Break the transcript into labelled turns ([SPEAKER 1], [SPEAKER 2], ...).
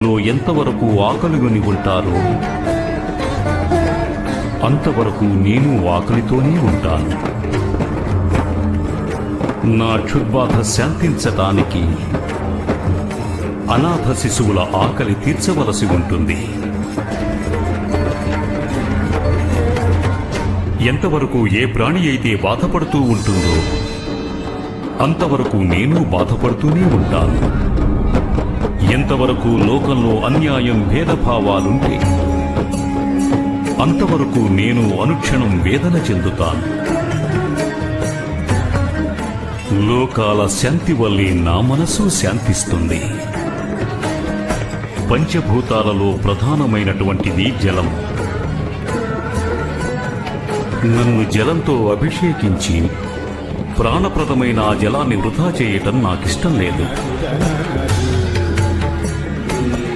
[SPEAKER 1] లో ఎంతవరకు ఆకలిగొని ఉంటారో అంతవరకు నేను ఆకలితోనే ఉంటాను. నా క్షుద్బాధ శాంతించటానికి అనాథ శిశువుల ఆకలి తీర్చవలసి ఉంటుంది. ఎంతవరకు ఏ ప్రాణి అయితే బాధపడుతూ ఉంటుందో అంతవరకు నేను బాధపడుతూనే ఉంటాను. ఎంతవరకు లోకంలో అన్యాయం భేదభావాలుంటే అంతవరకు నేను అనుక్షణం వేదన చెందుతాను. లోకాల శాంతి వల్లే నా మనసు శాంతిస్తుంది. పంచభూతాలలో ప్రధానమైనటువంటిది జలం. నన్ను జలంతో అభిషేకించి ప్రాణప్రదమైన ఆ జలాన్ని వృధా చేయటం నాకిష్టం లేదు.